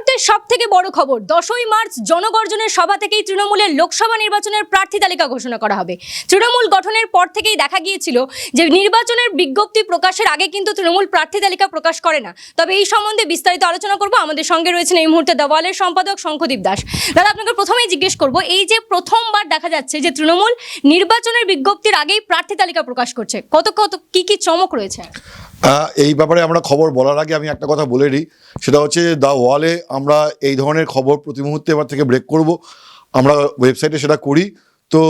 মুহূর্তের সব থেকে বড় খবর, দশই মার্চ জনগর্জনের সভা থেকেই তৃণমূলের লোকসভা নির্বাচনের প্রার্থী তালিকা ঘোষণা করা হবে। তৃণমূল গঠনের পর থেকেই দেখা গিয়েছিল যে নির্বাচনের বিজ্ঞপ্তি প্রকাশের আগে কিন্তু তৃণমূল প্রার্থী তালিকা প্রকাশ করে না। তবে এই সম্বন্ধে বিস্তারিত আলোচনা করব। আমাদের সঙ্গে রয়েছেন এই মুহূর্তে দেওয়ালের সম্পাদক শঙ্খদীপ দাস। দাদা, আপনাকে প্রথমেই জিজ্ঞেস করব, এই যে প্রথমবার দেখা যাচ্ছে যে তৃণমূল নির্বাচনের বিজ্ঞপ্তির আগেই প্রার্থী তালিকা প্রকাশ করছে, কত কত, কি কি চমক রয়েছে? এই ব্যাপারে আমরা খবর বলার আগে আমি একটা কথা বলে নিই। সেটা হচ্ছে দ্য ওয়ালে আমরা এই ধরনের খবর প্রতি মুহূর্তে এবার থেকে ব্রেক করব। আমরা ওয়েবসাইটে সেটা করি। তো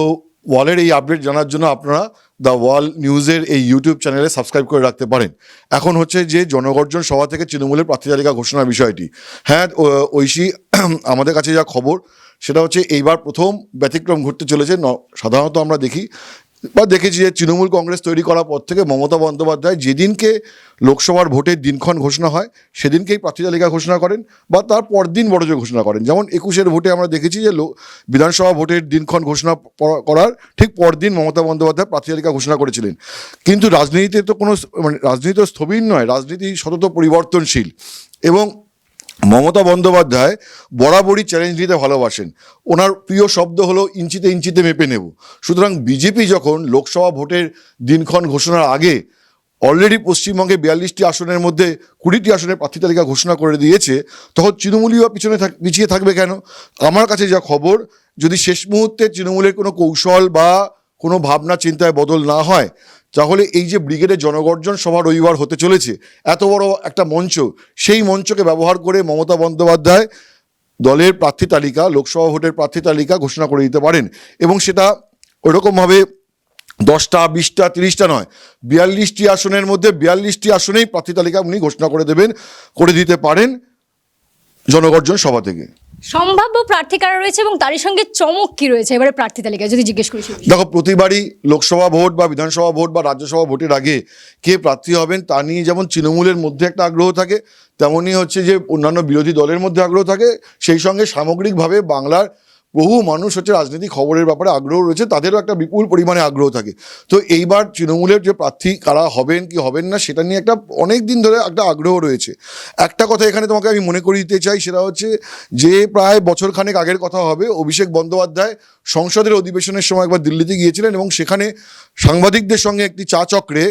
ওয়ালের এই আপডেট জানার জন্য আপনারা দ্য ওয়াল নিউজের এই ইউটিউব চ্যানেলে সাবস্ক্রাইব করে রাখতে পারেন। এখন হচ্ছে যে জনগর্জন সভা থেকে তৃণমূলের প্রার্থী তালিকা ঘোষণার বিষয়টি। হ্যাঁ ঐশী, আমাদের কাছে যা খবর, সেটা হচ্ছে এইবার প্রথম ব্যতিক্রম ঘটতে চলেছে। সাধারণত আমরা দেখি বা দেখেছি যে তৃণমূল কংগ্রেস তৈরি করার পর থেকে মমতা বন্দ্যোপাধ্যায় যেদিনকে লোকসভার ভোটের দিনক্ষণ ঘোষণা হয়, সেদিনকেই প্রার্থী তালিকা ঘোষণা করেন বা তার পরদিন বড়জোর ঘোষণা করেন। যেমন একুশের ভোটে আমরা দেখেছি যে বিধানসভা ভোটের দিনক্ষণ ঘোষণা করার ঠিক পরদিন মমতা বন্দ্যোপাধ্যায় প্রার্থী তালিকা ঘোষণা করেছিলেন। কিন্তু রাজনীতিতে তো কোনো মানে রাজনীতি তো স্থবির নয়, রাজনীতি সতত পরিবর্তনশীল এবং মমতা বন্দ্যোপাধ্যায় বরাবরই চ্যালেঞ্জ নিতে ভালোবাসেন। ওনার প্রিয় শব্দ হলো ইঞ্চিতে ইঞ্চিতে মেপে নেব। সুতরাং বিজেপি যখন লোকসভা ভোটের দিনক্ষণ ঘোষণার আগে অলরেডি পশ্চিমবঙ্গে বিয়াল্লিশটি আসনের মধ্যে কুড়িটি আসনের প্রার্থী তালিকা ঘোষণা করে দিয়েছে, তখন তৃণমূলীয় পিছনে পিছিয়ে থাকবে কেন? আমার কাছে যা খবর, যদি শেষ মুহূর্তে তৃণমূলের কোনো কৌশল বা কোনো ভাবনা, চিন্তায় বদল না হয় তাহলে এই যে ব্রিগেডের জনগর্জন সভা রবিবার হতে চলেছে, এত বড় একটা মঞ্চ, সেই মঞ্চকে ব্যবহার করে মমতা বন্দ্যোপাধ্যায় দলের প্রার্থী তালিকা, লোকসভা ভোটের প্রার্থী তালিকা ঘোষণা করে দিতে পারেন। এবং সেটা ওরকমভাবে দশটা, বিশটা, তিরিশটা নয়, বিয়াল্লিশটি আসনের মধ্যে বিয়াল্লিশটি আসনেই প্রার্থী তালিকা উনি ঘোষণা করে দেবেন, করে দিতে পারেন জনগর্জন সভা থেকে। সম্ভাব্য প্রার্থী কারা রয়েছে এবং তারই সঙ্গে চমক কি রয়েছে এবারে প্রার্থী তালিকায় যদি জিজ্ঞেস করি। দেখো, প্রতিবারই লোকসভা ভোট বা বিধানসভা ভোট বা রাজ্যসভা ভোটের আগে কে প্রার্থী হবেন, তা নিয়ে যেমন তৃণমূলের মধ্যে একটা আগ্রহ থাকে, তেমনই হচ্ছে যে অন্যান্য বিরোধী দলের মধ্যে আগ্রহ থাকে সেই সঙ্গে সামগ্রিকভাবে বাংলার বহু মানুষ হচ্ছে রাজনীতি খবরের ব্যাপারে আগ্রহ রয়েছে, তাদেরও একটা বিপুল পরিমাণে আগ্রহ থাকে। তো এইবার তৃণমূলের যে প্রার্থী, কারা হবেন, কি হবেন না, সেটা নিয়ে একটা অনেক দিন ধরে একটা আগ্রহ রয়েছে। একটা কথা এখানে তোমাকে আমি মনে করিয়ে দিতে চাই, সেটা হচ্ছে যে প্রায় বছর খানেক আগের কথা হবে, অভিষেক বন্দ্যোপাধ্যায় সংসদের অধিবেশনের সময় একবার দিল্লিতে গিয়েছিলেন এবং সেখানে সাংবাদিকদের সঙ্গে একটি চা চক্রে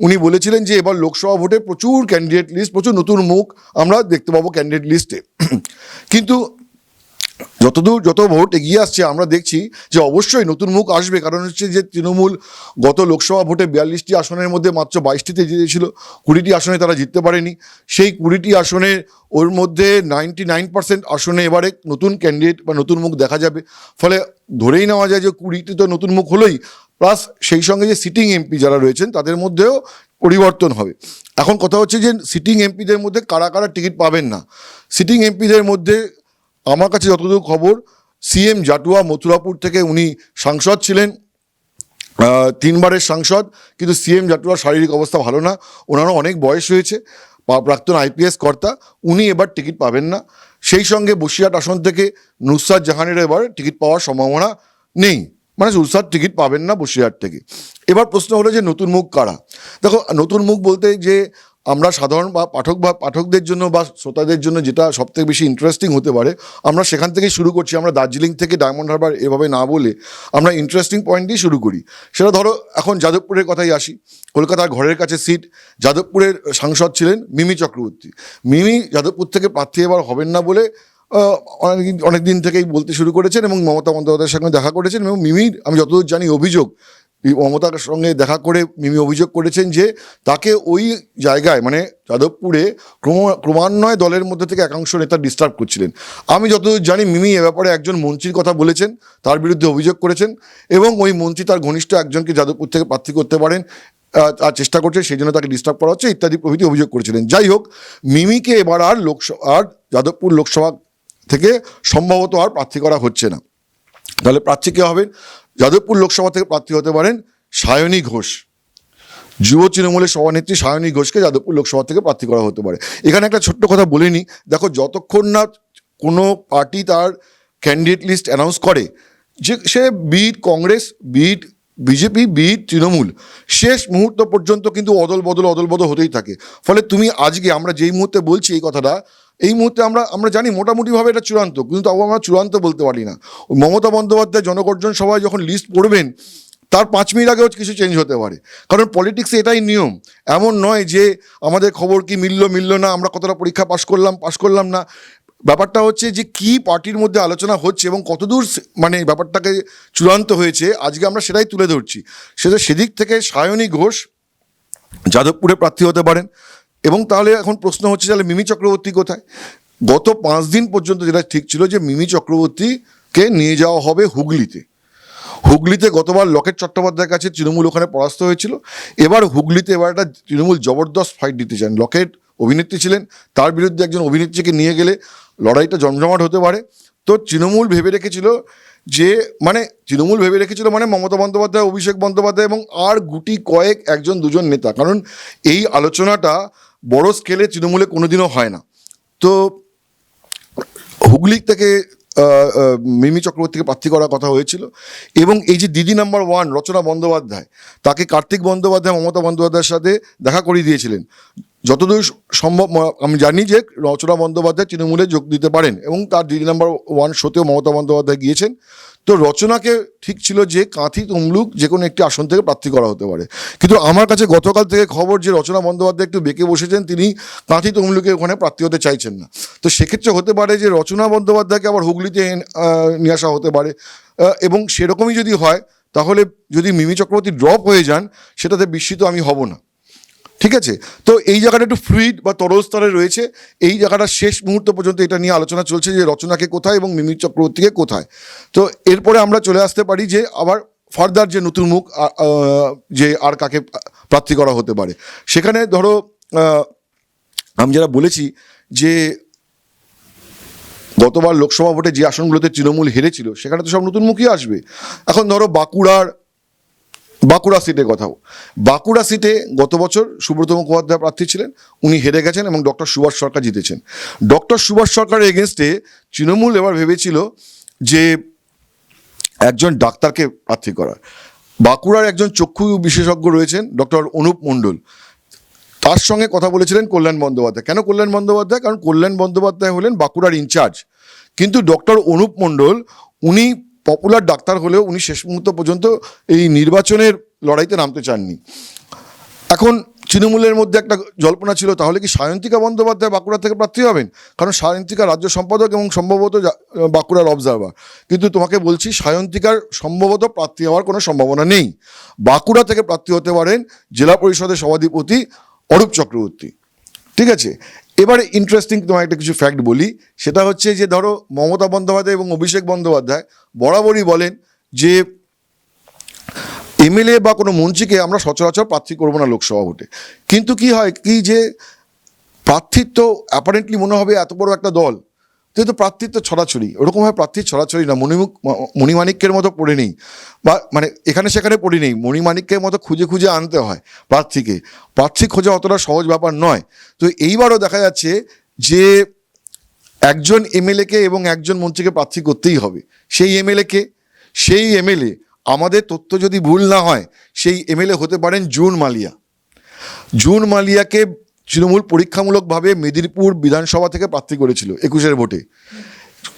উনি বলেছিলেন যে এবার লোকসভা ভোটে প্রচুর ক্যান্ডিডেট লিস্ট প্রচুর নতুন মুখ আমরা দেখতে পাবো ক্যান্ডিডেট লিস্টে কিন্তু যতদূর, যত ভোট এগিয়ে আসছে, আমরা দেখছি যে অবশ্যই নতুন মুখ আসবে। কারণ হচ্ছে যে তৃণমূল গত লোকসভা ভোটে বিয়াল্লিশটি আসনের মধ্যে মাত্র বাইশটিতে জিতেছিল। কুড়িটি আসনে তারা জিততে পারেনি। সেই কুড়িটি আসনে ওর মধ্যে নাইনটি নাইন পার্সেন্ট আসনে এবারে নতুন ক্যান্ডিডেট বা নতুন মুখ দেখা যাবে। ফলে ধরেই নেওয়া যায় যে কুড়িটি তো নতুন মুখ হলোই, প্লাস সেই সঙ্গে যে সিটিং এমপি যারা রয়েছেন, তাদের মধ্যেও পরিবর্তন হবে। এখন কথা হচ্ছে যে সিটিং এমপিদের মধ্যে কারা কারা টিকিট পাবেন না? সিটিং এমপিদের মধ্যে আমার কাছে যতদূর খবর সিএম জাটুয়া মথুরাপুর থেকে উনি সাংসদ ছিলেন তিনবারের সাংসদ, কিন্তু সিএম জাটুয়ার শারীরিক অবস্থা ভালো না, ওনারও অনেক বয়স হয়েছে প্রাক্তন আইপিএস কর্তা, উনি এবার টিকিট পাবেন না। সেই সঙ্গে বসিরহাট আসন থেকে নুসরাত জাহানের এবার টিকিট পাওয়ার সম্ভাবনা নেই। মানে নুসরাত টিকিট পাবেন না বসিরহাট থেকে। এবার প্রশ্ন হলো যে নতুন মুখ কারা? দেখো, নতুন মুখ বলতে যে আমরা সাধারণ বা পাঠক বা পাঠকদের জন্য বা শ্রোতাদের জন্য যেটা সবথেকে বেশি ইন্টারেস্টিং হতে পারে, আমরা সেখান থেকে শুরু করছি। আমরা দার্জিলিং থেকে ডায়মন্ড হারবার এভাবে না বলে আমরা ইন্টারেস্টিং পয়েন্ট দিয়ে শুরু করি। সেটা ধরো, এখন যাদবপুরের কথাই আসি। কলকাতার ঘরের কাছে সিট যাদবপুরের সাংসদ ছিলেন মিমি চক্রবর্তী। মিমি যাদবপুর থেকে প্রার্থী এবার হবেন না বলে অনেকদিন অনেক দিন থেকেই বলতে শুরু করেছেন এবং মমতা বন্দ্যোপাধ্যায়ের সঙ্গে দেখা করেছেন এবং মিমির, আমি যতদূর জানি, অভিযোগ মমতার সঙ্গে দেখা করে মিমি অভিযোগ করেছেন যে তাকে ওই জায়গায় মানে যাদবপুরে ক্রম, ক্রমান্বয়ে দলের মধ্যে থেকে একাংশ নেতা ডিস্টার্ব করছিলেন। আমি যতদূর জানি মিমি এ ব্যাপারে একজন মন্ত্রীর কথা বলেছেন, তার বিরুদ্ধে অভিযোগ করেছেন এবং ওই মন্ত্রী তার ঘনিষ্ঠ একজনকে যাদবপুর থেকে প্রার্থী করতে পারেন তার চেষ্টা করছে সেই জন্য তাকে ডিস্টার্ব করা হচ্ছে, ইত্যাদি প্রভৃতি অভিযোগ করেছিলেন। যাই হোক, মিমিকে এবার আর লোকসভা আর যাদবপুর লোকসভা থেকে সম্ভবত আর প্রার্থী করা হচ্ছে না। তাহলে প্রার্থী কে হবেন? যাদবপুর লোকসভা থেকে প্রার্থী হতে পারেন সায়নী ঘোষ। যুব তৃণমূলের সভানেত্রী সায়নী ঘোষকে যাদবপুর লোকসভা থেকে প্রার্থী করা হতে পারে। এখানে একটা ছোট্ট কথা বলে নিই দেখো, যতক্ষণ না কোনো পার্টি তার ক্যান্ডিডেট লিস্ট অ্যানাউন্স করে, যে সে beat Congress, beat BJP, beat Trinamool, শেষ মুহূর্ত পর্যন্ত কিন্তু অদল বদল অদল বদল হতেই থাকে। ফলে তুমি আজকে আমরা যেই মুহূর্তে বলছি এই কথাটা এই মুহূর্তে আমরা আমরা জানি মোটামুটিভাবে এটা চূড়ান্ত, কিন্তু তাও আমরা চূড়ান্ত বলতে পারি না। মমতা বন্দ্যোপাধ্যায় জনগর্জন সভায় যখন লিস্ট পড়বেন, তার পাঁচ মিনিট আগেও কিছু চেঞ্জ হতে পারে। কারণ পলিটিক্সে এটাই নিয়ম। এমন নয় যে আমাদের খবর কি মিললো মিললো না, আমরা কতটা পরীক্ষা পাশ করলাম পাশ করলাম না। ব্যাপারটা হচ্ছে যে কি পার্টির মধ্যে আলোচনা হচ্ছে এবং কতদূর মানে ব্যাপারটাকে চূড়ান্ত হয়েছে, আজকে আমরা সেটাই তুলে ধরছি। সেটা সেদিক থেকে সায়নী ঘোষ যাদবপুরে প্রার্থী হতে পারেন এবং তাহলে এখন প্রশ্ন হচ্ছে, তাহলে মিমি চক্রবর্তী কোথায়? গত পাঁচ দিন পর্যন্ত যেটা ঠিক ছিল যে মিমি চক্রবর্তীকে নিয়ে যাওয়া হবে হুগলিতে। হুগলিতে গতবার লকেট চট্টোপাধ্যায়ের কাছে তৃণমূল ওখানে পরাস্ত হয়েছিল। এবার হুগলিতে এবার একটা তৃণমূল জবরদস্ত ফাইট দিতে চান। লকেট অভিনেত্রী ছিলেন, তার বিরুদ্ধে একজন অভিনেত্রীকে নিয়ে গেলে লড়াইটা জমজমাট হতে পারে। তো তৃণমূল ভেবে রেখেছিল যে মানে তৃণমূল ভেবে রেখেছিল মানে মমতা বন্দ্যোপাধ্যায়, অভিষেক বন্দ্যোপাধ্যায় এবং আর গুটি কয়েক একজন দুজন নেতা। কারণ এই আলোচনাটা বড় স্কেলে তৃণমূলে কোনোদিনও হয় না। তো হুগলি থেকে মিমি চক্রবর্তীকে প্রার্থী করার কথা হয়েছিল এবং এই যে দিদি নাম্বার ওয়ান রচনা বন্দ্যোপাধ্যায়, তাকে কার্তিক বন্দ্যোপাধ্যায়, মমতা বন্দ্যোপাধ্যায়ের সাথে দেখা করিয়ে দিয়েছিলেন। যতদূর সম্ভব আমি জানি যে রচনা বন্দ্যোপাধ্যায় তৃণমূলে যোগ দিতে পারেন এবং তার দিদি নাম্বার ওয়ান শোতেও মমতা বন্দ্যোপাধ্যায় গিয়েছেন। তো রচনাকে ঠিক ছিল যে কাঁথি তমলুক যে কোনো একটি আসন থেকে প্রার্থী করা হতে পারে। কিন্তু আমার কাছে গতকাল থেকে খবর যে রচনা বন্দ্যোপাধ্যায় একটু বেঁকে বসেছেন, তিনি কাঁথি তমলুকে ওখানে প্রার্থী হতে চাইছেন না। তো সেক্ষেত্রে হতে পারে যে রচনা বন্দ্যোপাধ্যায়কে আবার হুগলিতে নিয়ে আসা হতে পারে। এবং সেরকমই যদি হয়, তাহলে যদি মিমি চক্রবর্তী ড্রপ হয়ে যান, সেটাতে বিস্মিত আমি হব না। ঠিক আছে? তো এই জায়গাটা একটু ফ্লুইড বা তরল স্তরে রয়েছে। এই জায়গাটা শেষ মুহূর্ত পর্যন্ত এটা নিয়ে আলোচনা চলছে যে রচনাকে কোথায় এবং মিমি চক্রবর্তীকে কোথায়। তো এরপরে আমরা চলে আসতে পারি যে আবার ফার্দার যে নতুন মুখ যে আর কাকে প্রার্থী করা হতে পারে। সেখানে ধরো আমি যারা বলেছি যে গতবার লোকসভা ভোটে যে আসনগুলোতে তৃণমূল হেরেছিল, সেখানে তো সব নতুন মুখই আসবে। এখন ধরো বাঁকুড়ার বাঁকুড়া সিটের কথাও বাঁকুড়া সিটে গত বছর সুব্রত মুখোপাধ্যায় প্রার্থী ছিলেন, উনি হেরে গেছেন এবং ডক্টর সুভাষ সরকার জিতেছেন। ডক্টর সুভাষ সরকারের এগেনস্টে তৃণমূল এবার ভেবেছিল যে একজন ডাক্তারকে প্রার্থী করার। বাঁকুড়ার একজন চক্ষু বিশেষজ্ঞ রয়েছেন ডক্টর অনুপ মণ্ডল। তার সঙ্গে কথা বলেছিলেন কল্যাণ বন্দ্যোপাধ্যায়। কেন কল্যাণ বন্দ্যোপাধ্যায়? কারণ কল্যাণ বন্দ্যোপাধ্যায় হলেন বাঁকুড়ার ইনচার্জ কিন্তু ডক্টর অনুপ মণ্ডল, উনি পপুলার ডাক্তার হলেও উনি শেষ মুহূর্ত পর্যন্ত এই নির্বাচনের লড়াইতে নামতে চাননি। এখন তৃণমূলের মধ্যে একটা জল্পনা ছিল, তাহলে কি সায়ন্তিকা বন্দ্যোপাধ্যায় বাঁকুড়া থেকে প্রার্থী হবেন? কারণ সায়ন্তিকা রাজ্য সম্পাদক এবং সম্ভবত বাঁকুড়ার অবজারভার কিন্তু তোমাকে বলছি, সায়ন্তিকার সম্ভবত প্রার্থী হওয়ার কোনো সম্ভাবনা নেই। বাঁকুড়া থেকে প্রার্থী হতে পারেন জেলা পরিষদের সভাধিপতি অরূপ চক্রবর্তী। ঠিক আছে? এবারে ইন্টারেস্টিং তোমায় একটা কিছু ফ্যাক্ট বলি, সেটা হচ্ছে যে ধরো মমতা বন্দ্যোপাধ্যায় এবং অভিষেক বন্দ্যোপাধ্যায় বরাবরই বলেন যে এমএলএ বা কোনো মন্ত্রীকে আমরা সচরাচর প্রার্থী করব না লোকসভা ভোটে। কিন্তু কি হয়? কি যে প্রার্থিত্ব অ্যাপারেন্টলি মনে হবে এত বড় একটা দল যেহেতু তো ছড়াছড়ি, ওরকমভাবে প্রার্থীর ছড়াছড়ি না, মণিমুখ মণিমাণিক্যের মতো পড়ে নেই। বা মানে এখানে সেখানে পড়ে নেই, মণিমাণিক্যের মতো খুঁজে খুঁজে আনতে হয় প্রার্থীকে। প্রার্থী খোঁজা অতটা সহজ ব্যাপার নয়। তো এইবারও দেখা যাচ্ছে যে একজন এমএলএকে এবং একজন মন্ত্রীকে প্রার্থী করতেই হবে। সেই এমএলএকে, সেই এমএলএ, আমাদের তথ্য যদি ভুল না হয়, সেই এমএলএ হতে পারেন জুন মালিয়া। জুন মালিয়াকে তৃণমূল পরীক্ষামূলকভাবে মেদিনীপুর বিধানসভা থেকে প্রার্থী করেছিল একুশের ভোটে।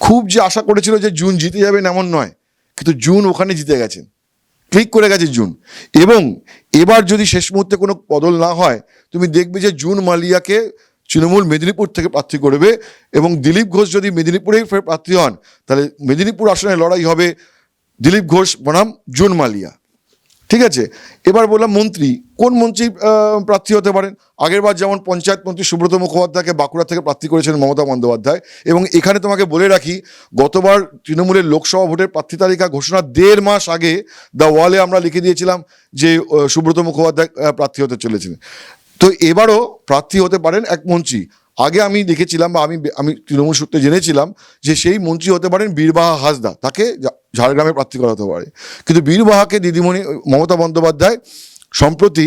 খুব যে আশা করেছিল যে জুন জিতে যাবেন এমন নয়, কিন্তু জুন ওখানে জিতে গেছেন। ক্লিক করে গেছে জুন। এবং এবার যদি শেষ মুহূর্তে কোনো বদল না হয়, তুমি দেখবে যে জুন মালিয়াকে তৃণমূল মেদিনীপুর থেকে প্রার্থী করবে এবং দিলীপ ঘোষ যদি মেদিনীপুরেই প্রার্থী হন, তাহলে মেদিনীপুর আসনে লড়াই হবে। দিলীপ ঘোষ বনাম জুন মালিয়া। ঠিক আছে? এবার বললাম মন্ত্রী, কোন মন্ত্রী প্রার্থী হতে পারেন? আগেরবার যেমন পঞ্চায়েত মন্ত্রী সুব্রত মুখোপাধ্যায়কে বাঁকুড়া থেকে প্রার্থী করেছেন মমতা বন্দ্যোপাধ্যায়, এবং এখানে তোমাকে বলে রাখি, গতবার তৃণমূলের লোকসভা ভোটের প্রার্থী তালিকা ঘোষণার দেড় মাস আগে দ্য ওয়ালে আমরা লিখে দিয়েছিলাম যে সুব্রত মুখোপাধ্যায় প্রার্থী হতে চলেছেন তো এবারও প্রার্থী হতে পারেন এক মন্ত্রী। আগে আমি দেখেছিলাম বা আমি আমি তৃণমূল সূত্রে জেনেছিলাম যে সেই মন্ত্রী হতে পারেন বীরবাহা হাসদা। তাকে ঝাড়গ্রামে প্রার্থী করা হতে পারে। কিন্তু বীরবাহাকে দিদিমণি মমতা বন্দ্যোপাধ্যায় সম্প্রতি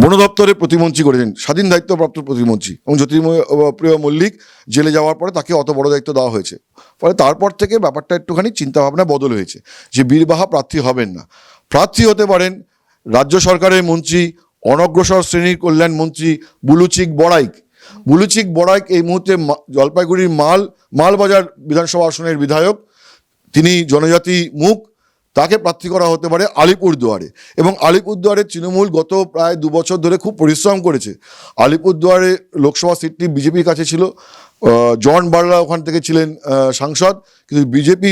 বন দপ্তরের প্রতিমন্ত্রী করেছেন, স্বাধীন দায়িত্বপ্রাপ্ত প্রতিমন্ত্রী এবং জ্যোতির্ময় মল্লিক জেলে যাওয়ার পরে তাকে অত বড় দায়িত্ব দেওয়া হয়েছে। ফলে তারপর থেকে ব্যাপারটা একটুখানি চিন্তাভাবনা বদল হয়েছে যে বীরবাহা প্রার্থী হবেন না। প্রার্থী হতে পারেন রাজ্য সরকারের মন্ত্রী, অনগ্রসর শ্রেণির কল্যাণ মন্ত্রী বুলুচিক বড়াইক। বুলুচিক বড়াইক এই মুহূর্তে জলপাইগুড়ির মাল মালবাজার বিধানসভা আসনের বিধায়ক তিনি জনজাতি মুখ, তাকে প্রার্থী করা হতে পারে আলিপুরদুয়ারে। এবং আলিপুরদুয়ারে তৃণমূল গত প্রায় দু বছর ধরে খুব পরিশ্রম করেছে। আলিপুরদুয়ারে লোকসভা সিটটি বিজেপির কাছে ছিল। জন বার্লা ওখান থেকে ছিলেন সাংসদ। কিন্তু বিজেপি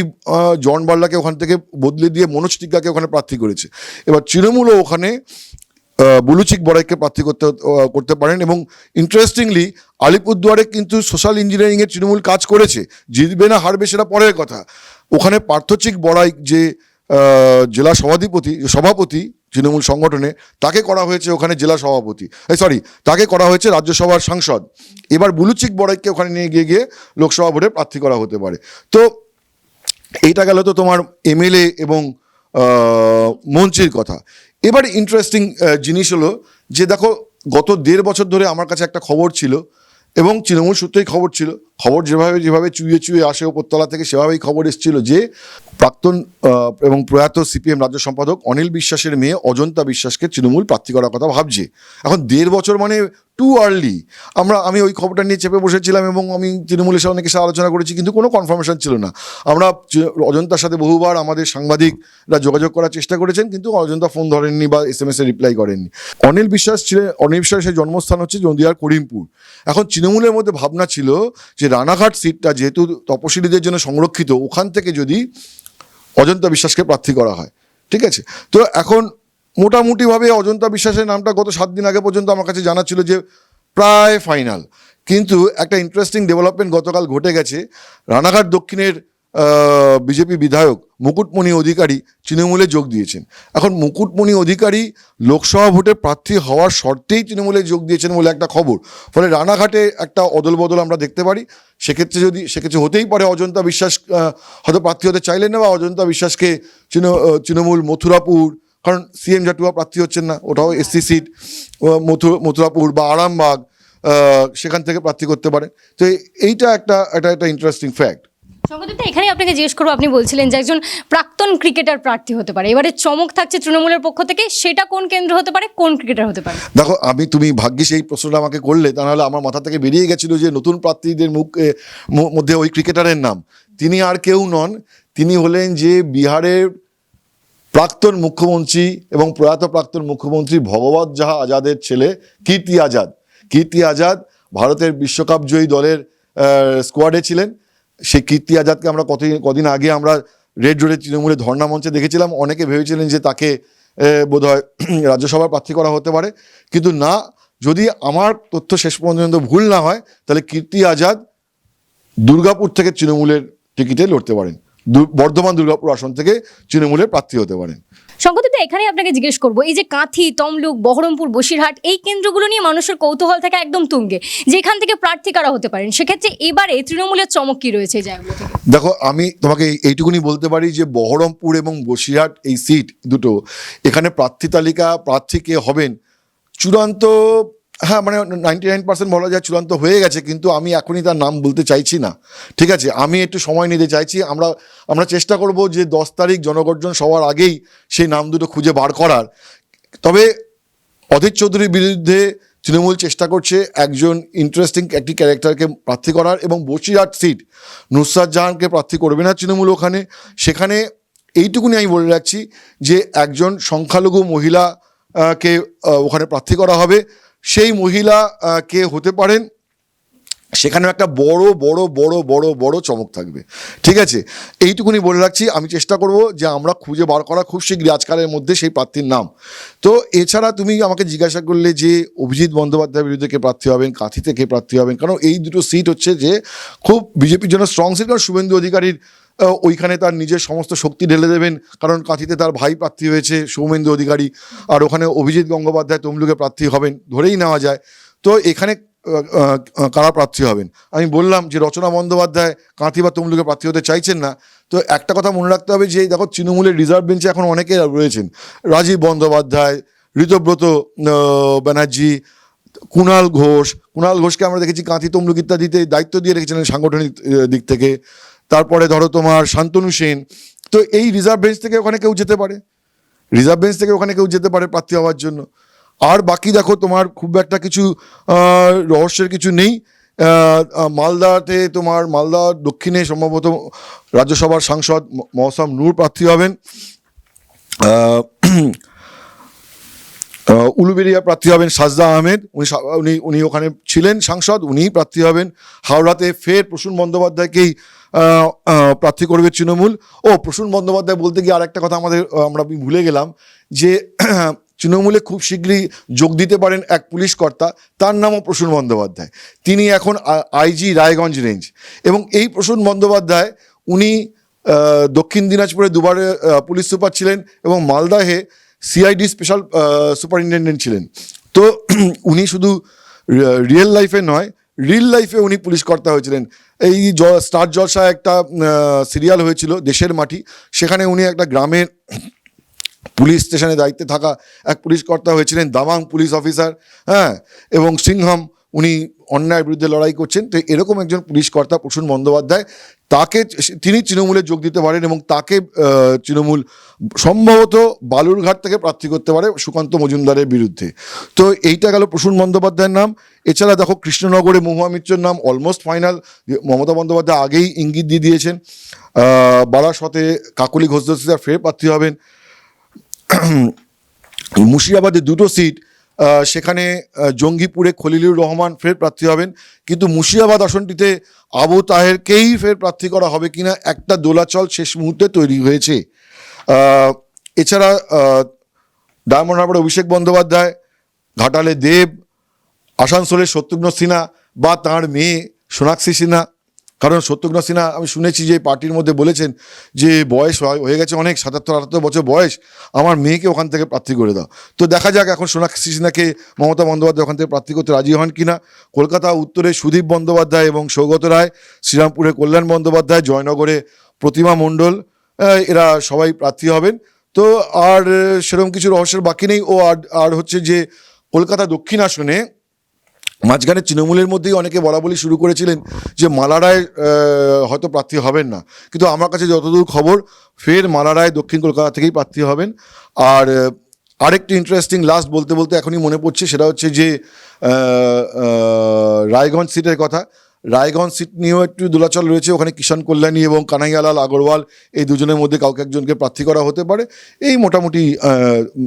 জন বার্লাকে ওখান থেকে বদলে দিয়ে মনোজ টিকাকে ওখানে প্রার্থী করেছে। এবার তৃণমূলও ওখানে বুলুচিক বড়াইকে প্রার্থী করতে করতে পারেন। এবং ইন্টারেস্টিংলি আলিপুরদুয়ারে কিন্তু সোশ্যাল ইঞ্জিনিয়ারিংয়ে তৃণমূল কাজ করেছে। জিতবে না, হারবে সেটা পরের কথা। ওখানে পার্থচিক বড়াই যে জেলা সভাধিপতি, সভাপতি তৃণমূল সংগঠনে, তাকে করা হয়েছে ওখানে জেলা সভাপতি। সরি তাকে করা হয়েছে রাজ্যসভার সাংসদ। এবার বুলুচিক বড়াইকে ওখানে নিয়ে গিয়ে গিয়ে লোকসভা ভোটে প্রার্থী করা হতে পারে। তো এইটা গেল তো তোমার এমএলএ এবং মন্ত্রীর কথা। এবার ইন্টারেস্টিং জিনিস হলো যে দেখো, গত দেড় বছর ধরে আমার কাছে একটা খবর ছিল এবং তৃণমূল সূত্রেই খবর ছিল খবর যেভাবে যেভাবে চুইয়ে চুইয়ে আসে ওপরতলা থেকে, সেভাবেই খবর এসেছিল যে প্রাক্তন এবং প্রয়াত সিপিএম রাজ্য সম্পাদক অনিল বিশ্বাসের মেয়ে অজন্তা বিশ্বাসকে তৃণমূল প্রার্থী করার কথা ভাবছে। এখন দেড় বছর মানে টু আর্লি আমরা, আমি ওই খবরটা নিয়ে চেপে বসেছিলাম এবং আমি তৃণমূলের সাথে অনেকের সাথে আলোচনা করেছি, কিন্তু কোনো কনফার্মেশন ছিল না। আমরা অজন্তার সাথে বহুবার আমাদের সাংবাদিকরা যোগাযোগ করার চেষ্টা করেছেন, কিন্তু অজন্তা ফোন ধরেননি বা এস এম এস রিপ্লাই করেননি। অনিল বিশ্বাস ছিলেন, অনিল বিশ্বাসের জন্মস্থান হচ্ছে নদিয়ার করিমপুর। এখন তৃণমূলের মধ্যে ভাবনা ছিল যে রানাঘাট সিটটা যেহেতু তপশিলীদের জন্য সংরক্ষিত, ওখান থেকে যদি অজন্তা বিশ্বাসকে প্রার্থী করা হয়, ঠিক আছে? তো এখন মোটামুটিভাবে অজন্তা বিশ্বাসের নামটা গত সাত দিন আগে পর্যন্ত আমার কাছে জানা ছিল যে প্রায় ফাইনাল। কিন্তু একটা ইন্টারেস্টিং ডেভেলপমেন্ট গতকাল ঘটে গেছে। রানাঘাট দক্ষিণের বিজেপি বিধায়ক মুকুটমণি অধিকারী তৃণমূলে যোগ দিয়েছেন। এখন মুকুটমণি অধিকারী লোকসভা ভোটে প্রার্থী হওয়ার শর্তেই তৃণমূলে যোগ দিয়েছেন বলে একটা খবর। ফলে রানাঘাটে একটা অদল বদল আমরা দেখতে পারি। সেক্ষেত্রে যদি, সেক্ষেত্রে হতেই পারে অজন্তা বিশ্বাস হয়তো প্রার্থী হতে চাইলেন না বা অজন্তা বিশ্বাসকে তৃণ তৃণমূল মথুরাপুর, কারণ সিএম জাটুয়া প্রার্থী হচ্ছেন না, ওটাও এসসি সিট মথু মথুরাপুর বা আরামবাগ সেখান থেকে প্রার্থী করতে পারে তো এইটা একটা একটা একটা ইন্টারেস্টিং ফ্যাক্ট সংগঠিত এখানে আপনাকে জিজ্ঞেস করব, আপনি বলছিলেন যে একজন প্রাক্তন ক্রিকেটার প্রার্থী হতে পারে। এবারে চমক থাকছে তৃণমূলের পক্ষ থেকে, সেটা কোন কেন্দ্র হতে পারে, কোন ক্রিকেটার হতে পারে? দেখো, আমি, তুমি ভাগ্যিস এই প্রশ্নটা আমাকে করলে তা নাহলে আমার মাথা থেকে বেরিয়ে গেছিল যে নতুন প্রার্থীদের মুখ মধ্যে ওই ক্রিকেটারের নাম। তিনি আর কেউ নন, তিনি হলেন যে বিহারের প্রাক্তন মুখ্যমন্ত্রী এবং প্রয়াত প্রাক্তন মুখ্যমন্ত্রী ভগবত জাহা আজাদের ছেলে কীর্তি আজাদ। কীর্তি আজাদ ভারতের বিশ্বকাপ জয়ী দলের স্কোয়াডে ছিলেন। সেই কীর্তি আজাদকে আমরা কতদিন, কদিন আগে আমরা রেড রোডে তৃণমূলে ধর্ণা মঞ্চে দেখেছিলাম। অনেকে ভেবেছিলেন যে তাকে বোধহয় রাজ্যসভার প্রার্থী করা হতে পারে। কিন্তু না, যদি আমার তথ্য শেষ পর্যন্ত ভুল না হয়, তাহলে কীর্তি আজাদ দুর্গাপুর থেকে তৃণমূলের টিকিটে লড়তে পারেন। বর্ধমান দুর্গাপুর আসন থেকে তৃণমূলের প্রার্থী হতে পারেন। সংগঠিত এখানে আপনাকে জিজ্ঞেস করব, এই যে কাঁথি, তমলুক, বহরমপুর, বসিরহাট, এই কেন্দ্রগুলো নিয়ে মানুষের কৌতূহল থাকে একদম তুঙ্গে। যেখান থেকে প্রার্থী কারা হতে পারেন, সেক্ষেত্রে এবারে তৃণমূলের চমক কি রয়েছে জায়গাগুলো দেখো, আমি তোমাকে এইটুকুনি বলতে পারি যে বহরমপুর এবং বসিরহাট এই সিট দুটো, এখানে প্রার্থী তালিকা, প্রার্থী কে হবেন, চূড়ান্ত হ্যাঁ মানে নাইনটি নাইন পার্সেন্ট বলা যায় চূড়ান্ত হয়ে গেছে কিন্তু আমি এখনই তার নাম বলতে চাইছি না। ঠিক আছে আমি একটু সময় নিতে চাইছি আমরা আমরা চেষ্টা করব যে দশ তারিখ জনগর্জন সবার আগেই সেই নাম দুটো খুঁজে বার করার। তবে অধীর চৌধুরীর বিরুদ্ধে তৃণমূল চেষ্টা করছে একজন ইন্টারেস্টিং একটি ক্যারেক্টারকে প্রার্থী করার এবং বসিরহাট সিট নুসরাত জাহানকে প্রার্থী করবে না তৃণমূল ওখানে। সেখানে এইটুকুনি আমি বলে রাখছি যে একজন সংখ্যালঘু মহিলা আহ, কে আহ, ওখানে প্রার্থী করা হবে। সেই মহিলা কে হতে পারেন, সেখানেও একটা বড় বড় বড় বড় বড় চমক থাকবে। ঠিক আছে? এইটুকুনি বলে রাখছি। আমি চেষ্টা করব যে আমরা খুঁজে বার করা খুব শীঘ্রই আজকালের মধ্যে সেই প্রার্থীর নাম। তো এছাড়া তুমি আমাকে জিজ্ঞাসা করলে যে অভিজিৎ বন্দ্যোপাধ্যায়ের বিরুদ্ধে কে প্রার্থী হবেন, কাঁথিতে কে প্রার্থী হবেন? কারণ এই দুটো সিট হচ্ছে যে খুব বিজেপির জন্য স্ট্রং সিট কারণ শুভেন্দু অধিকারীর ওইখানে তার নিজের সমস্ত শক্তি ঢেলে দেবেন, কারণ কাঁথিতে তার ভাই প্রার্থী হয়েছে, সৌমেন্দু অধিকারী, আর ওখানে অভিজিৎ গঙ্গোপাধ্যায় তমলুকে প্রার্থী হবেন, ধরেই নেওয়া যায়। তো এখানে কারা প্রার্থী হবেন? আমি বললাম যে রচনা বন্দ্যোপাধ্যায় কাঁথি বা তমলুকে প্রার্থী হতে চাইছেন না। তো একটা কথা মনে রাখতে হবে যে, দেখো তৃণমূলের রিজার্ভ বেঞ্চে এখন অনেকে রয়েছেন। রাজীব বন্দ্যোপাধ্যায়, ঋতব্রত ব্যানার্জি, কুণাল ঘোষ। কুণাল ঘোষকে আমরা দেখেছি কাঁথি, তমলুক ইত্যাদিতে দায়িত্ব দিয়ে রেখেছিলেন সাংগঠনিক দিক থেকে। তারপরে ধরো তোমার শান্তনু সেন। তো এই রিজার্ভ বেঞ্চ থেকে ওখানে কেউ যেতে পারে? রিজার্ভ বেঞ্চ থেকে ওখানে কেউ যেতে পারে প্রার্থী হওয়ার জন্য। আর বাকি দেখো তোমার খুব একটা কিছু রহস্যের কিছু নেই। মালদাতে তোমার, মালদা দক্ষিণে সম্ভবত রাজ্যসভার সাংসদ মহসাম নূর প্রার্থী হবেন। উলুবেরিয়া প্রার্থী হবেন সাজদা আহমেদ। উনি উনি উনি ওখানে ছিলেন সাংসদ, উনিই প্রার্থী হবেন। হাওড়াতে ফের প্রসূন বন্দ্যোপাধ্যায়কেই প্রার্থী করবে তৃণমূল। ও, প্রসূন বন্দ্যোপাধ্যায় বলতে গিয়ে আর একটা কথা আমাদের আমরা ভুলে গেলাম যে তৃণমূলে খুব শীঘ্রই যোগ দিতে পারেন এক পুলিশ কর্তা। তার নামও প্রসূন বন্দ্যোপাধ্যায়। তিনি এখন আইজি রায়গঞ্জ রেঞ্জ। এবং এই প্রসূন বন্দ্যোপাধ্যায়, উনি দক্ষিণ দিনাজপুরে দুবারে পুলিশ সুপার ছিলেন এবং মালদাহে সিআইডি স্পেশাল সুপারিনটেন্ডেন্ট ছিলেন। তো উনি শুধু রিয়েল লাইফে নয় রিল লাইফে উনি পুলিশ কর্তা হয়েছিলেন। এই স্টার জলসা একটা সিরিয়াল হয়েছিল, দেশের মাটি। সেখানে উনি একটা গ্রামের পুলিশ স্টেশনে দায়িত্বে থাকা এক পুলিশ কর্তা হয়েছিলেন দাবাং পুলিশ অফিসার হ্যাঁ এবং সিংহাম উনি অন্যায়ের বিরুদ্ধে লড়াই করছেন, তো এরকম একজন পুলিশ কর্তা প্রসূন বন্দ্যোপাধ্যায়, তাকে তিনি তৃণমূলে যোগ দিতে পারেন এবং তাকে তৃণমূল সম্ভবত বালুরঘাট থেকে প্রার্থী করতে পারে সুকান্ত মজুমদারের বিরুদ্ধে। তো এইটা গেল প্রসূন বন্দ্যোপাধ্যায়ের নাম। এছাড়া দেখো কৃষ্ণনগরে মহুয়া মিত্রের নাম অলমোস্ট ফাইনাল মমতা বন্দ্যোপাধ্যায় আগেই ইঙ্গিত দিয়ে দিয়েছেন বারাসতে কাকলি ঘোষদস্তিরা ফের প্রার্থী হবেন। মুর্শিদাবাদে দুটো সিট সেখানে জঙ্গিপুরে খলিলুর রহমান ফের প্রার্থী হবেন। কিন্তু মুর্শিদাবাদ আসনটিতে আবু তাহেরকেই ফের প্রার্থী করা হবে কিনা একটা দোলাচল শেষ মুহূর্তে তৈরি হয়েছে। এছাড়া ডায়মন্ড হারবার অভিষেক বন্দ্যোপাধ্যায়, ঘাটালে দেব, আসানসোলের শত্রুঘ্ন সিনহা বা তাঁর মেয়ে সোনাক্ষী সিনহা কারণ শত্রুঘ্ন সিনহা, আমি শুনেছি যে পার্টির মধ্যে বলেছেন যে বয়স হয়- গেছে অনেক, সাতাত্তর, আটাত্তর বছর বয়স, আমার মেয়েকে ওখান থেকে প্রার্থী করে দাও। তো দেখা যাক, এখন সোনাক্ষী সিনহাকে মমতা বন্দ্যোপাধ্যায় ওখান থেকে প্রার্থী করতে রাজি হন কিনা। কলকাতা উত্তরে সুদীপ বন্দ্যোপাধ্যায় এবং সৌগত রায়, শ্রীরামপুরে কল্যাণ বন্দ্যোপাধ্যায়, জয়নগরে প্রতিমা মণ্ডল এরা সবাই প্রার্থী হবেন। তো আর সেরকম কিছু রহস্যের বাকি নেই। ও আর আর হচ্ছে যে কলকাতা দক্ষিণ আসনে মাঝখানে তৃণমূলের মধ্যেই অনেকে বলা বলি শুরু করেছিলেন যে মালারায় হয়তো প্রার্থী হবেন না। কিন্তু আমার কাছে যতদূর খবর, ফের মালারায় দক্ষিণ কলকাতা থেকেই প্রার্থী হবেন। আর আরেকটি ইন্টারেস্টিং লাস্ট বলতে বলতে এখনই মনে পড়ছে, সেটা হচ্ছে যে রায়গঞ্জ সিটের কথা। রায়গঞ্জ সিট নিয়েও একটু দোলাচল রয়েছে, ওখানে কিষাণ কল্যাণী এবং কানাইয়ালাল, আগরওয়াল এই দুজনের মধ্যে কাউকে একজনকে প্রার্থী করা হতে পারে। এই মোটামুটি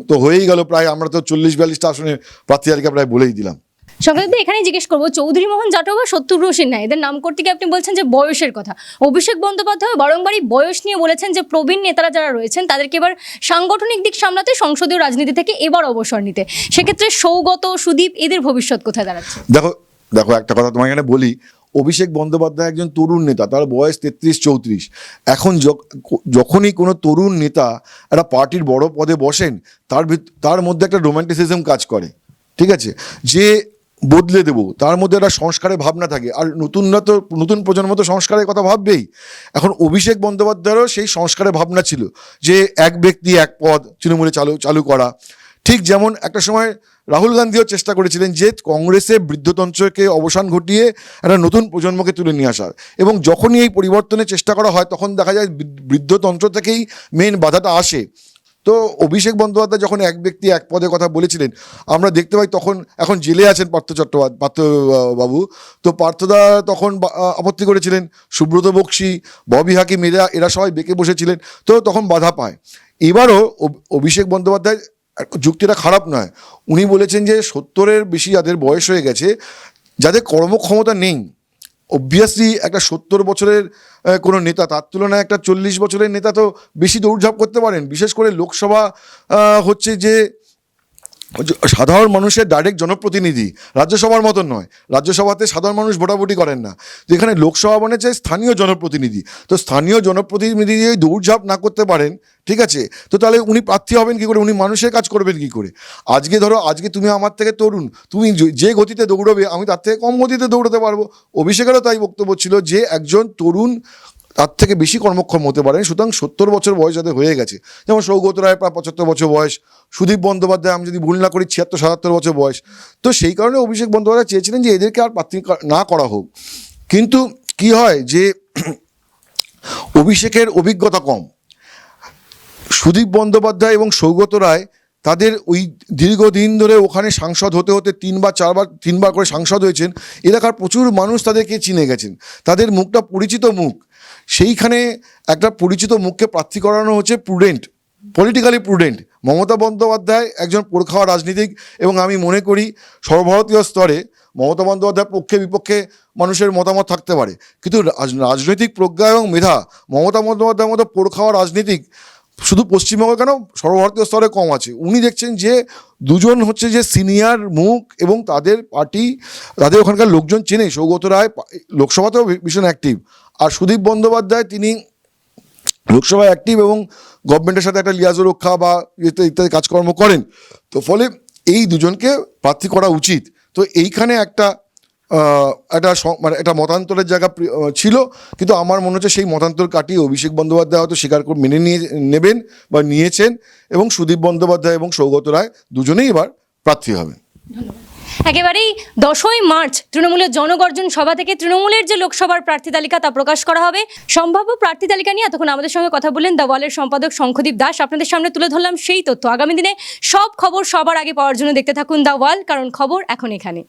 তো হয়েই গেল প্রায়, আমরা তো চল্লিশ বিয়াল্লিশটা আসনে প্রার্থী প্রায় বলেই দিলাম। সংক্রান্ত এখানে জিজ্ঞেস করব, চৌধুরী মোহন জাটক বা শত্রুঘ্ন সিনহা এদের নাম করতে গিয়ে আপনি বলছেন যে বয়সের কথা। অভিষেক বন্দ্যোপাধ্যায় বারংবারই বয়স নিয়ে বলেছেন যে প্রবীণ নেতারা যারা রয়েছেন, তাদেরকে এবার সাংগঠনিক দিক সামলাতে সংসদীয় রাজনীতি থেকে এবার অবসর নিতে। সেক্ষেত্রে সৌগত, সুদীপ, এদের ভবিষ্যৎ কোথায় দাঁড়াচ্ছে? দেখো দেখো একটা কথা তোমায় এখানে বলি। অভিষেক বন্দ্যোপাধ্যায় একজন তরুণ নেতা, তার বয়স তেত্রিশ চৌত্রিশ। এখন যখ- যখনই কোনো তরুণ নেতা একটা পার্টির বড় পদে বসেন, তার তার মধ্যে একটা রোম্যান্টিসিজম কাজ করে। ঠিক আছে? যে বদলে দেবো। তার মধ্যে একটা সংস্কারের ভাবনা থাকে। আর নতুনরা তো, নতুন প্রজন্ম তো সংস্কারের কথা ভাববেই। এখন অভিষেক বন্দ্যোপাধ্যায়েরও সেই সংস্কারের ভাবনা ছিল যে এক ব্যক্তি, এক পদ তৃণমূলে চালু চালু করা। ঠিক যেমন একটা সময় রাহুল গান্ধীও চেষ্টা করেছিলেন যে কংগ্রেসে বৃদ্ধতন্ত্রকে অবসান ঘটিয়ে একটা নতুন প্রজন্মকে তুলে নিয়ে আসার। এবং যখনই এই পরিবর্তনের চেষ্টা করা হয়, তখন দেখা যায় বৃদ্ধতন্ত্র থেকেই মেন বাধাটা আসে। তো অভিষেক বন্দ্যোপাধ্যায় যখন এক ব্যক্তি এক পদে কথা বলেছিলেন, আমরা দেখতে পাই তখন, এখন জেলে আছেন পার্থ চট্টোপাধ্যায়, পার্থ বাবু। তো পার্থদা তখন আপত্তি করেছিলেন, সুব্রত বক্সি, ববি হাকিম, এরা এরা সবাই বেঁকে বসেছিলেন, তো তখন বাধা পায়। এবারও অভ- অভিষেক বন্দ্যোপাধ্যায় যুক্তিটা খারাপ নয়। উনি বলেছেন যে সত্তরের বেশি যাদের বয়স হয়ে গেছে, যাদের কর্মক্ষমতা নেই অবভিয়াসলি একটা সত্তর বছরের কোনো নেতা, তার তুলনায় একটা চল্লিশ বছরের নেতা তো বেশি দৌড়ঝাঁপ করতে পারেন। বিশেষ করে লোকসভা হচ্ছে যে সাধারণ মানুষের ডাইরেক্ট জনপ্রতিনিধি রাজ্যসভার মতন নয়। রাজ্যসভাতে সাধারণ মানুষ ভোটাভুটি করেন না। তো এখানে লোকসভা মানে চাই স্থানীয় জনপ্রতিনিধি। তো স্থানীয় জনপ্রতিনিধি যদি দৌড়ঝাঁপ না করতে পারেন, ঠিক আছে? তো তাহলে উনি প্রার্থী হবেন কি করে? উনি মানুষের কাজ করবেন কি করে? আজকে ধরো, আজকে তুমি আমার থেকে তরুণ, তুমি যে- গতিতে দৌড়বে, আমি তার থেকে কম গতিতে দৌড়তে পারব। অভিষেকেরও তাই বক্তব্য ছিল যে একজন তরুণ তার থেকে বেশি কর্মক্ষম হতে পারেন। সুতরাং সত্তর বছর বয়স যাদের হয়ে গেছে, যেমন সৌগত রায় প্রায় পঁচাত্তর বছর বয়স, সুদীপ বন্দ্যোপাধ্যায়, আমি যদি ভুল না করি, ছিয়াত্তর, সাতাত্তর বছর বয়স। তো সেই কারণে অভিষেক বন্দ্যোপাধ্যায় চেয়েছিলেন যে এদেরকে আর প্রার্থী না করা হোক। কিন্তু কি হয় যে অভিষেকের অভিজ্ঞতা কম। সুদীপ বন্দ্যোপাধ্যায় এবং সৌগত রায় তাদের ওই দীর্ঘদিন ধরে ওখানে সাংসদ হতে হতে তিনবার, চারবার, তিনবার করে সাংসদ হয়েছেন। এলাকার প্রচুর মানুষ তাদেরকে চিনে গেছেন। তাদের মুখটা পরিচিত মুখ। সেইখানে একটা পরিচিত মুখকে প্রার্থী করানো হচ্ছে prudent politically prudent Mamata Bandyopadhyay একজন পোরখাওয়া রাজনীতিক এবং আমি মনে করি সর্বভারতীয় স্তরে মমতা বন্দ্যোপাধ্যায়ের পক্ষে বিপক্ষে মানুষের মতামত থাকতে পারে। কিন্তু রাজ- রাজনৈতিক প্রজ্ঞা এবং মেধা, মমতা বন্দ্যোপাধ্যায়ের মতো পোরখাওয়া রাজনীতিক শুধু পশ্চিমবঙ্গে কেন সর্বভারতীয় স্তরে কম আছে। উনি দেখছেন যে দুজন হচ্ছে যে সিনিয়র মুখ এবং তাদের পার্টি, তাদের ওখানকার লোকজন চেনে। সৌগত রায় লোকসভাতেও ভীষণ অ্যাক্টিভ আর সুদীপ বন্দ্যোপাধ্যায় তিনি লোকসভায় অ্যাক্টিভ এবং গভর্নমেন্টের সাথে একটা লিয়াজ রক্ষা বা ইত্যাদি কাজকর্ম করেন। তো ফলে এই দুজনকে প্রার্থী করা উচিত। তো এইখানে একটা একটা মানে একটা মতান্তরের জায়গা ছিল, কিন্তু আমার মনে হচ্ছে সেই মতান্তর কাটিয়ে অভিষেক বন্দ্যোপাধ্যায় হয়তো স্বীকার করে মেনে নিয়ে নেবেন বা নিয়েছেন এবং সুদীপ বন্দ্যোপাধ্যায় এবং সৌগত রায় দুজনেই এবার প্রার্থী হবেন। একেবারেই দশই মার্চ তৃণমূলের জনগর্জন সভা থেকে তৃণমূলের যে লোকসভার প্রার্থী তালিকা তা প্রকাশ করা হবে। সম্ভাব্য প্রার্থী তালিকা নিয়ে এতক্ষণ আমাদের সঙ্গে কথা বললেন দ্য ওয়ালের সম্পাদক শঙ্খদীপ দাস। আপনাদের সামনে তুলে ধরলাম সেই তথ্য। আগামী দিনে সব খবর সবার আগে পাওয়ার জন্য দেখতে থাকুন দ্য ওয়াল, কারণ খবর এখন এখানে।